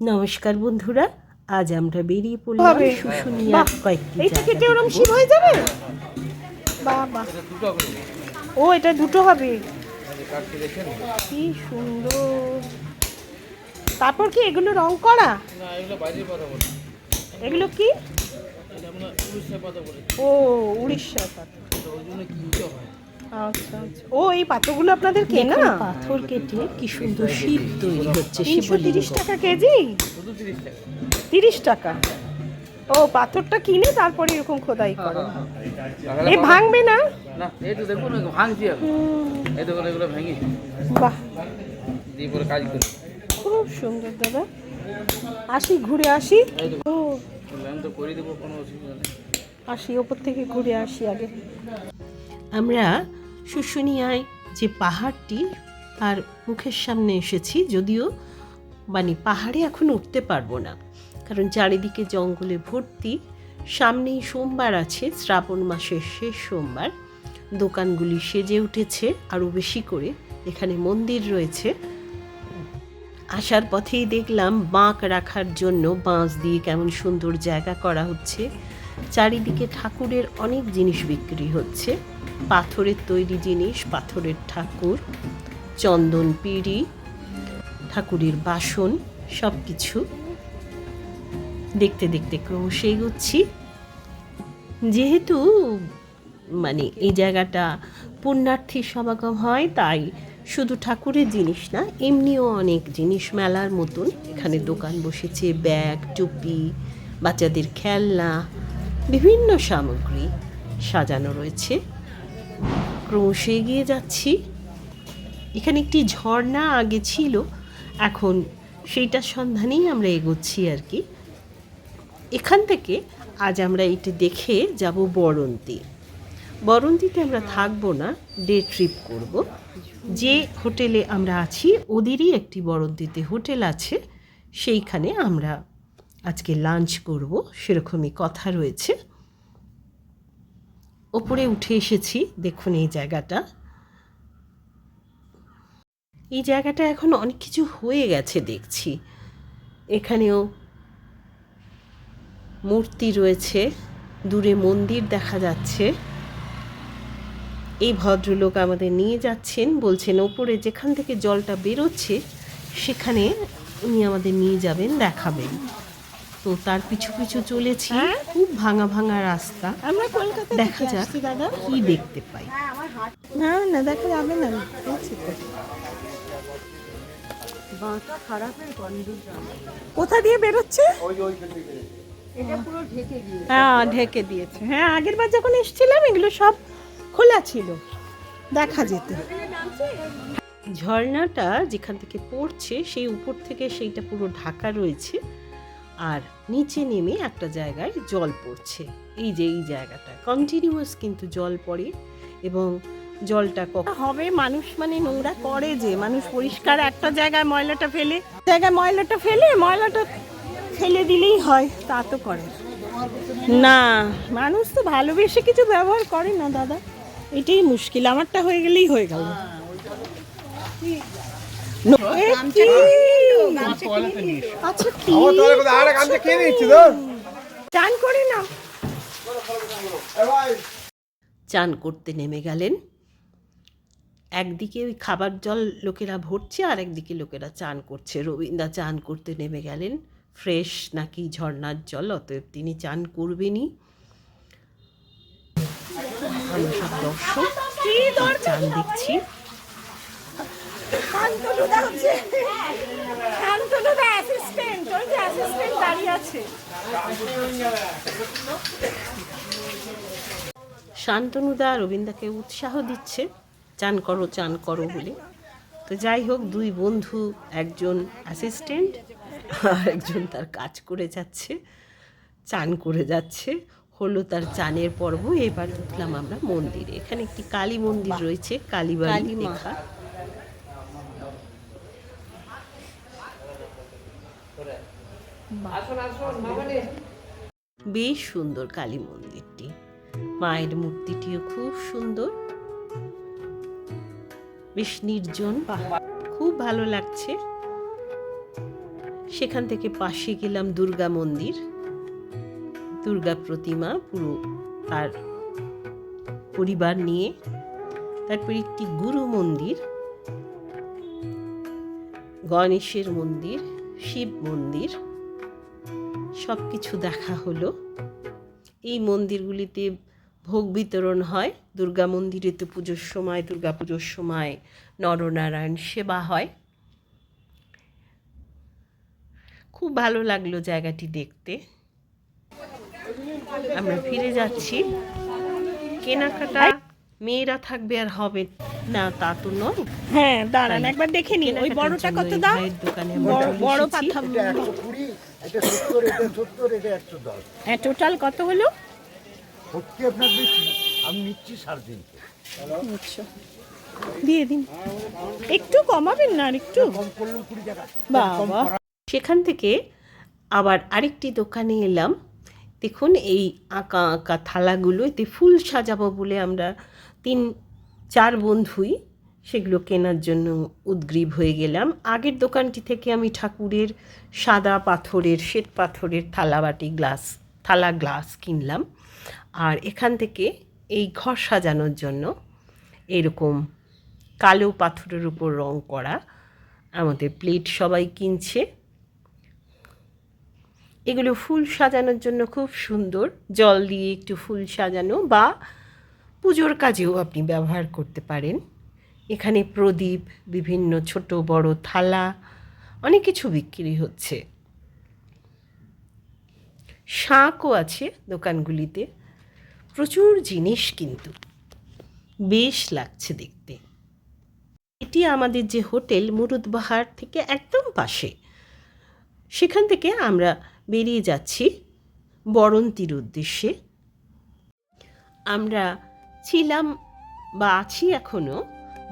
নমস্কার বন্ধুরা আজ আমরা বেরিয়ে পড়লাম। শুশুনিয়া কয়েকটি এইটা কেটে ওরম শিব হয়ে যাবে? বাহ বাহ ও এটা দুটো হবে? কি সুন্দর। তারপর কি এগুলো রং করা? এগুলো কি? ও উড়িষ্যার পাথর আচ্ছা আচ্ছা। ও এই পাথরগুলো আপনাদের কেনা পাথর কেটে কি সুন্দর শিব তৈরি হচ্ছে তিনশো তিরিশ টাকা কেজি? তিরিশ টাকা? ও পাথরটা কিনে তারপরে এরকম খোদাই করে। এ ভাঙবে না? না এই তো দেখুন ভাঙছি এই দেখুন এগুলো ভেঙে। বাহ। দিয়ে পরে কাজ করি। খুব সুন্দর দাদা। আসি ঘুরে আসি। ও। তো করে দেবো কোনো অসুবিধা নেই। আসি ওপর থেকে ঘুরে আসি আগে। আমরা শুশুনিয়ায় যে পাহাড়টি তার মুখের সামনে এসেছি, যদিও মানে পাহাড়ে এখন উঠতে পারব না। কারণ চারিদিকে জঙ্গলে ভর্তি, সামনেই সোমবার আছে, শ্রাবণ মাসের শেষ সোমবার। দোকানগুলি সেজে উঠেছে আরও বেশি করে, এখানে মন্দির রয়েছে। আসার পথেই দেখলাম বাঁক রাখার জন্য বাঁশ দিয়ে কেমন সুন্দর জায়গা করা হচ্ছে। চারিদিকে ঠাকুরের অনেক জিনিস বিক্রি হচ্ছে। পাথরের তৈরি জিনিস, পাথরের ঠাকুর, চন্দন পিঁড়ি, ঠাকুরের বাসন সব কিছু দেখতে দেখতে ক্রমশ এগোচ্ছি। যেহেতু মানে এই জায়গাটা পুণ্যার্থীর সমাগম হয়, তাই শুধু ঠাকুরের জিনিস না, এমনিও অনেক জিনিস মেলার মতন। এখানে দোকান বসেছে, ব্যাগ, টুপি, বাচ্চাদের খেলনা বিভিন্ন সামগ্রী সাজানো রয়েছে। ক্রমশ এগিয়ে যাচ্ছি। এখানে একটি ঝর্ণা আগে ছিল, এখন সেইটার সন্ধানেই আমরা এগোচ্ছি আর কি। এখান থেকে আজ আমরা এটি দেখে যাব বরন্তি। বরন্তিতে আমরা থাকব না, ডে ট্রিপ করব। যে হোটেলে আমরা আছি, ওদেরই একটি বরন্তিতে হোটেল আছে, সেইখানে আমরা আজকে লাঞ্চ করব, সেরকমই কথা রয়েছে। ওপরে উঠে এসেছি, দেখুন এই জায়গাটা। এই জায়গাটা এখন অনেক কিছু হয়ে গেছে দেখছি। এখানেও মূর্তি রয়েছে, দূরে মন্দির দেখা যাচ্ছে। এই ভদ্রলোক আমাদের নিয়ে যাচ্ছেন, বলছেন ওপরে যেখান থেকে জলটা বেরোচ্ছে, সেখানে উনি আমাদের নিয়ে যাবেন, দেখাবেন। তো তার পিছু পিছু চলেছি খুব ভাঙা ভাঙা রাস্তা। আমরা কলকাতা দেখা যাক দাদা। কি দেখতে পাই। না না দেখা যাবে না। কোথা দিয়ে বেরোচ্ছে? হ্যাঁ ঢেকে দিয়েছে। হ্যাঁ আগের বার যখন এসেছিলাম এগুলো সব খোলা ছিল। দেখা যেত। ঝর্ণাটা যেখান থেকে পড়ছে সেই উপর থেকে সেইটা পুরো ঢাকা রয়েছে। আর নিচে নেমে একটা জায়গায় জল পড়ছে। এই যে এই জায়গাটা। কন্টিনিউয়াস কিন্তু জল পড়ে এবং জলটা কখন হবে মানুষ মানে নোংরা করে যে মানুষ পরিষ্কার একটা জায়গায় ময়লাটা ফেলে জায়গায় ময়লাটা ফেলে ময়লাটা ফেলে দিলেই হয় তা তো করে। না মানুষ তো ভালোবেসে কিছু ব্যবহার করে না দাদা। এটাই মুশকিল আমারটা হয়ে গেলেই হয়ে গেল? আচ্ছা কি চান করে না। চান করতে নেমে গেলেন। একদিকে ওই খাবার জল লোকেরা ভরছে আর একদিকে লোকেরা চান করছে। রবীন্দ্রা চান করতে নেমে গেলেন। ফ্রেশ নাকি ঝর্ণার জল অতএব তিনি চান করবেনই। আমরা সব দর্শক চান দেখছি। শান্তনুদা হচ্ছে। শান্তনুদা অ্যাসিস্ট্যান্ট ওই যে অ্যাসিস্ট্যান্ট দাঁড়িয়ে আছে। শান্তনুদা রবীন্দ্রকে উৎসাহ দিচ্ছে চান করো চান করো বলে। তো যাই হোক দুই বন্ধু একজন অ্যাসিস্ট্যান্ট আর একজন তার কাজ করে যাচ্ছে চান করে যাচ্ছে। হলো তার চানের পর্ব এবার ঢুকলাম আমরা মন্দিরে। এখানে একটি কালী মন্দির রয়েছে কালীবাড়ি। লেখা। বেশ সুন্দর কালী মন্দিরটি। মায়ের মূর্তিটিও খুব সুন্দর। বেশ নির্জন। খুব ভালো লাগছে। সেখান থেকে পাশে গেলাম দুর্গা মন্দির। দুর্গা প্রতিমা পুরো তার পরিবার নিয়ে। তারপর একটি গুরু মন্দির। গণেশের মন্দির শিব মন্দির। সব কিছু দেখা হলো। এই মন্দিরগুলিতে ভোগ বিতরণ হয়। দুর্গা মন্দিরে তো পুজোর সময়, দুর্গা পুজোর সময় নরনারায়ণ সেবা হয়। খুব ভালো লাগল জায়গাটি দেখতে। আমরা ফিরে যাচ্ছি। কেনাকাটা মেয়েরা থাকবে আর হবে না তা তো নয়। হ্যাঁ দাঁড়ান একবার দেখে নিন ওই বড়টা কত এই দাম? দোকানে বড় পাথা হ্যাঁ টোটাল কত হলো? সত্যি আপনার আমি নিচ্ছি সাড়ে তিনশো। আচ্ছা দিয়ে দিন। একটু কমাবেন না আর একটু? বাবা। সেখান থেকে আবার আরেকটি দোকানে এলাম। দেখুন এই আঁকা আঁকা থালাগুলো এতে ফুল সাজাবো বলে আমরা তিন, চার বন্ধুই সেগুলো কেনার জন্য উদ্গ্রীব হয়ে গেলাম। আগের দোকানটি থেকে আমি ঠাকুরের সাদা পাথরের, শ্বেত পাথরের থালাবাটি, গ্লাস, থালা, গ্লাস কিনলাম। আর এখান থেকে এই ঘর সাজানোর জন্য এরকম কালো পাথরের উপর রং করা আমাদের প্লেট সবাই কিনছে। এগুলো ফুল সাজানোর জন্য খুব সুন্দর। জল দিয়ে একটু ফুল সাজানো বা পুজোর কাজেও আপনি ব্যবহার করতে পারেন। এখানে প্রদীপ, বিভিন্ন ছোট বড় থালা, অনেক কিছু বিক্রি হচ্ছে। শাঁকও আছে দোকানগুলিতে। প্রচুর জিনিস কিন্তু। বেশ লাগছে দেখতে। এটি আমাদের যে হোটেল মুরুদবাহার থেকে একদম পাশে। সেখান থেকে আমরা বেরিয়ে যাচ্ছি বরন্তির উদ্দেশ্যে। আমরা ছিলাম বা আছি এখনও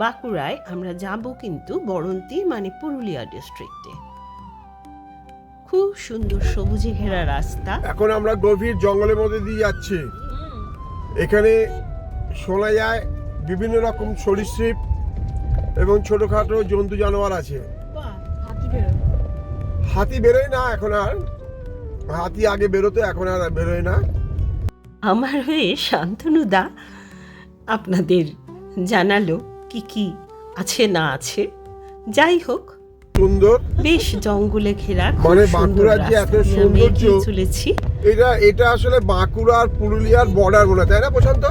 বাঁকুড়ায় আমরা যাব কিন্তু বরন্তি মানে পুরুলিয়া ডিস্ট্রিক্টে খুব সুন্দর সবুজে ঘেরা রাস্তা। এখন আমরা গভীর জঙ্গলের মধ্যে দিয়ে যাচ্ছি। এখানে শোনা যায় বিভিন্ন রকম সরীসৃপ এবং ছোটখাটো জন্তু জানোয়ার আছে। হাতি বেরোয় না এখন আর। হাতি আগে বেরোতো এখন আর বেরোয় না। আমার হয়ে শান্তনুদা আপনাদের জানালো কি কি আছে না আছে। যাই হোক সুন্দর। বেশ জঙ্গলে ঘেরা খুব মানে সুন্দর বাঁকুড়ার যে এত রাস্তা দিয়ে আমরা সৌন্দর্য- এগিয়ে চলেছি। এটা এটা আসলে বাঁকুড়া আর পুরুলিয়ার বর্ডার মনে হয়, তাই না প্রশান্ত?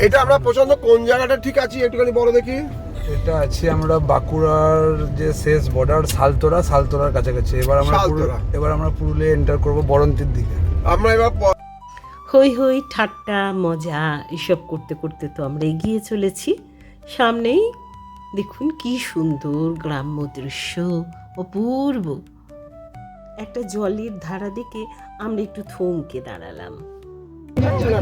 এটা আমরা প্রশান্ত কোন জায়গাটা? ঠিক আছি একটুখানি বলো দেখি। এটা আছে আমরা বাঁকুড়ার যে শেষ বর্ডার সালতোরা সালতোরার কাছাকাছি। এবার আমরা পুরু- সালতোরা। এবার আমরা পুরুলিয়া এন্টার করব বরন্তির দিকে। আমরা এবার প- হই হই ঠাট্টা মজা এসব করতে করতে তো আমরা এগিয়ে চলেছি। সামনেই দেখুন কি সুন্দর গ্রাম্য দৃশ্য অপূর্ব। একটা জলের ধারা দেখে আমরা একটু থমকে দাঁড়ালাম।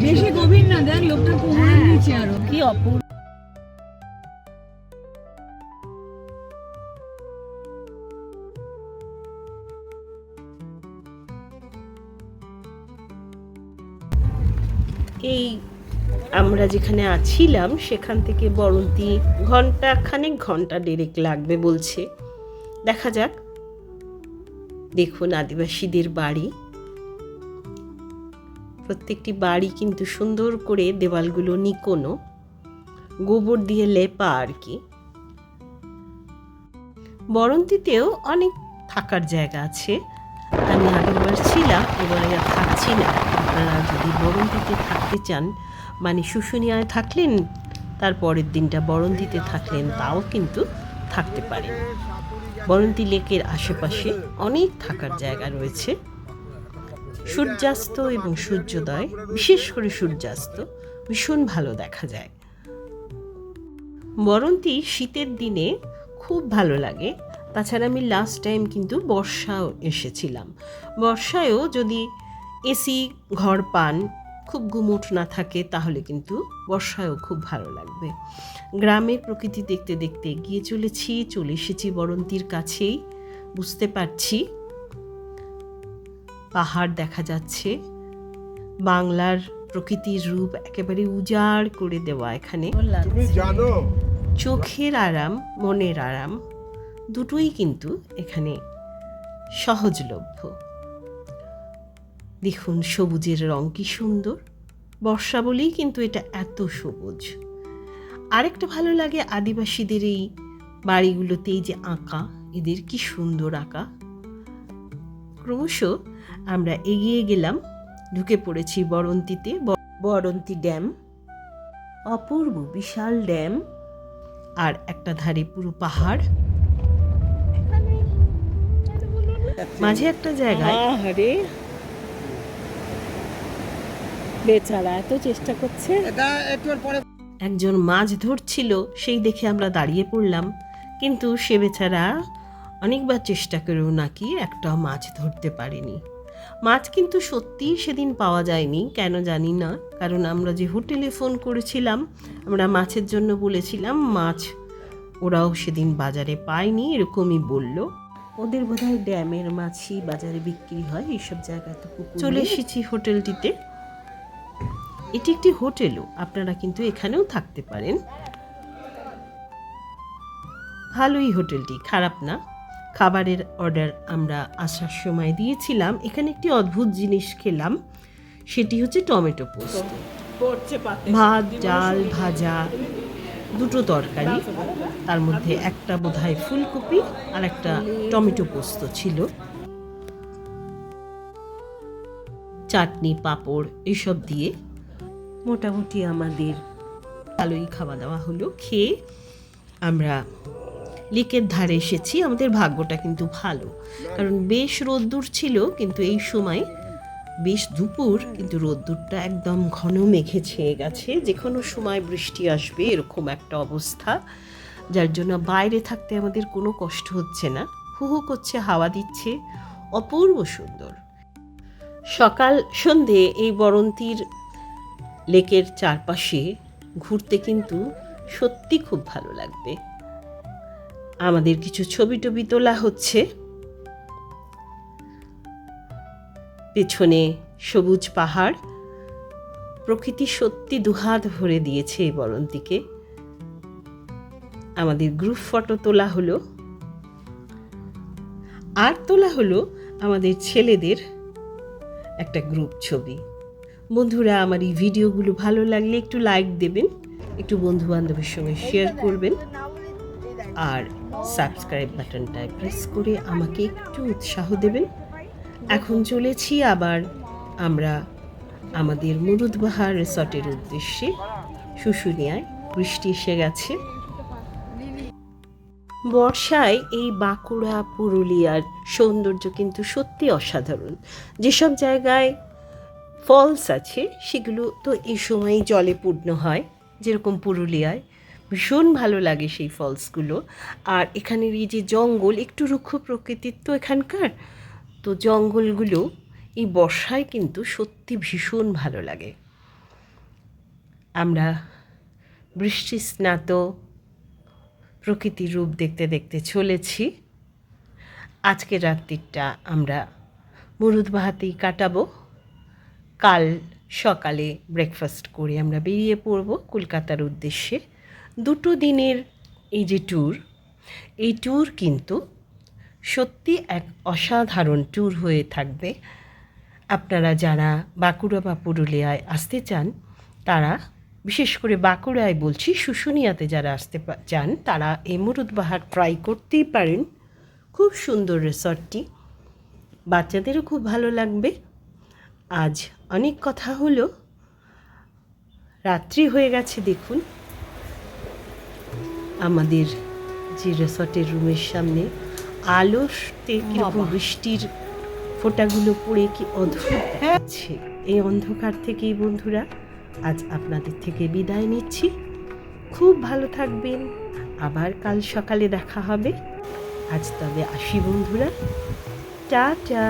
বেশি গভীর না দেখ লোকটা কোমরের নিচে আরও। কি অপূর্ব। এই আমরা যেখানে আছিলাম, সেখান থেকে বরন্তি ঘণ্টা, খানেক ঘণ্টা ডেরেক লাগবে বলছে। দেখা যাক। দেখুন আদিবাসীদের বাড়ি। প্রত্যেকটি বাড়ি কিন্তু সুন্দর করে দেওয়ালগুলো নিকোনো। গোবর দিয়ে লেপা আর কি। বরন্তিতেও অনেক থাকার জায়গা আছে। আমি আগেরবার ছিলাম, এবারে থাকছি না। আপনারা যদি বরন্তিতে থাকতে চান মানে শুশুনিয়ায় থাকলেন, তার পরের দিনটা বরন্তিতে থাকলেন, তাও কিন্তু থাকতে পারেন। বরন্তি লেকের আশেপাশে অনেক থাকার জায়গা রয়েছে। সূর্যাস্ত এবং সূর্যোদয়, বিশেষ করে সূর্যাস্ত, ভীষণ ভালো দেখা যায়। বরন্তি শীতের দিনে খুব ভালো লাগে। তাছাড়া আমি লাস্ট টাইম কিন্তু বর্ষাও এসেছিলাম। বর্ষায়ও যদি এসি ঘর পান খুব গুমোট না থাকে তাহলে কিন্তু বর্ষায়ও খুব ভালো লাগবে। গ্রামের প্রকৃতি দেখতে দেখতে গিয়ে চলেছি চলে এসেছি বরন্তির কাছেই। বুঝতে পারছি পাহাড় দেখা যাচ্ছে। বাংলার প্রকৃতির রূপ একেবারে উজাড় করে দেওয়া এখানে। চোখের আরাম মনের আরাম দুটোই কিন্তু এখানে সহজলভ্য। দেখুন, সবুজের রং কি সুন্দর। বর্ষা বলেই কিন্তু এটা এত সবুজ। আরেকটা ভালো লাগে আদিবাসীদের এই বাড়িগুলোতেই যে আঁকা, এদের কি সুন্দর আঁকা। ক্রমশ আমরা এগিয়ে গেলাম, ঢুকে পড়েছি বরন্তিতে বরন্তি ড্যাম, অপূর্ব বিশাল ড্যাম, আর একটা ধারে পুরো পাহাড়। মাঝে একটা জায়গায় বেচারা এত চেষ্টা করছে। একজন মাছ ধরছিল সেই দেখে আমরা দাঁড়িয়ে পড়লাম। কিন্তু সে বেচারা অনেকবার চেষ্টা করেও নাকি একটা মাছ ধরতে পারেনি। মাছ কিন্তু সত্যিই সেদিন পাওয়া যায়নি কেন জানি না। কারণ আমরা যে হোটেলে ফোন করেছিলাম আমরা মাছের জন্য বলেছিলাম মাছ ওরাও সেদিন বাজারে পায়নি এরকমই বলল। ওদের বোধহয় ড্যামের মাছই বাজারে বিক্রি হয় এইসব জায়গায় তো চলে এসেছি হোটেলটিতে। এটি একটি হোটেলও, আপনারা কিন্তু এখানেও থাকতে পারেন। ভালোই হোটেলটি, খারাপ না। খাবারের অর্ডার আমরা আসার সময় দিয়েছিলাম, এখানে একটি অদ্ভুত জিনিস খেলাম, সেটি হচ্ছে টমেটো পোস্ত। ভাত, ডাল, ভাজা, দুটো তরকারি, তার মধ্যে একটা বোধহয় ফুলকপি আর একটা টমেটো পোস্ত ছিল। চাটনি, পাঁপড়, এসব দিয়ে মোটামুটি আমাদের। ভালোই খাওয়া দাওয়া হলো, খেয়ে আমরা লেকের ধারে এসেছি। আমাদের ভাগ্যটা কিন্তু ভালো। কারণ বেশ রোদ্দুর ছিল, কিন্তু এই সময় বেশ দুপুর, কিন্তু রোদ্দুরটা একদম ঘন মেঘে ছেয়ে গেছে। যে কোনো সময় বৃষ্টি আসবে, এরকম একটা অবস্থা। যার জন্য বাইরে থাকতে আমাদের কোনো কষ্ট হচ্ছে না। হু হু করছে, হাওয়া দিচ্ছে। অপূর্ব সুন্দর। সকাল সন্ধে এই বরন্তির লেকের চারপাশে ঘুরতে কিন্তু সত্যি খুব ভালো লাগবে। আমাদের কিছু ছবি টবি তোলা হচ্ছে। পেছনে সবুজ পাহাড়। প্রকৃতি সত্যি দুহাত ভরে দিয়েছে এই বরন্তিকে। আমাদের গ্রুপ ফটো তোলা হলো। আর তোলা হলো আমাদের ছেলেদের একটা গ্রুপ ছবি। বন্ধুরা, আমার এই ভিডিওগুলো ভালো লাগলে একটু লাইক দেবেন, একটু বন্ধু বান্ধবের সঙ্গে শেয়ার করবেন, আর সাবস্ক্রাইব বাটনটায় প্রেস করে আমাকে একটু উৎসাহ দেবেন। এখন চলেছি আবার আমরা আমাদের মুরুদবাহার রিসর্টের উদ্দেশ্যে। শুশুনিয়ায় বৃষ্টি এসে গেছে। বর্ষায় এই বাঁকুড়া, পুরুলিয়ার সৌন্দর্য কিন্তু সত্যি অসাধারণ। যেসব জায়গায় ফলস আছে, সেগুলো তো এই সময়ই জলে পূর্ণ হয়, যেরকম পুরুলিয়ায়। ভীষণ ভালো লাগে সেই ফলসগুলো। আর এখানের এই যে জঙ্গল, একটু রুক্ষ প্রকৃতির তো এখানকার। তো জঙ্গলগুলো এই বর্ষায় কিন্তু সত্যি ভীষণ ভালো লাগে। আমরা বৃষ্টি স্নাত প্রকৃতির রূপ দেখতে দেখতে চলেছি। আজকে রাত্রিটা আমরা মরুদ বাহাতেই কাটাবো। কাল সকালে ব্রেকফাস্ট করে আমরা বেরিয়ে পড়ব কলকাতার উদ্দেশ্যে। দুটো দিনের এই যে ট্যুর এই ট্যুর কিন্তু সত্যি এক অসাধারণ ট্যুর হয়ে থাকবে। আপনারা যারা বাঁকুড়া বা পুরুলিয়ায় আসতে চান, তারা বিশেষ করে বাঁকুড়ায় বলছি, শুশুনিয়াতে যারা আসতে চান তারা এই মুরুদবাহার ট্রাই করতেই পারেন। খুব সুন্দর রিসর্টটি বাচ্চাদেরও খুব ভালো লাগবে। আজ অনেক কথা হলো। রাত্রি হয়ে গেছে দেখুন। আমাদের যে রিসর্টের রুমের সামনে আলোতে কীরকম বৃষ্টির ফোঁটাগুলো পড়ে কি অদ্ভুত দেখাচ্ছে এই অন্ধকার থেকেই বন্ধুরা আজ আপনাদের থেকে বিদায় নিচ্ছি। খুব ভালো থাকবেন। আবার কাল সকালে দেখা হবে। আজ তবে আসি বন্ধুরা। টাটা।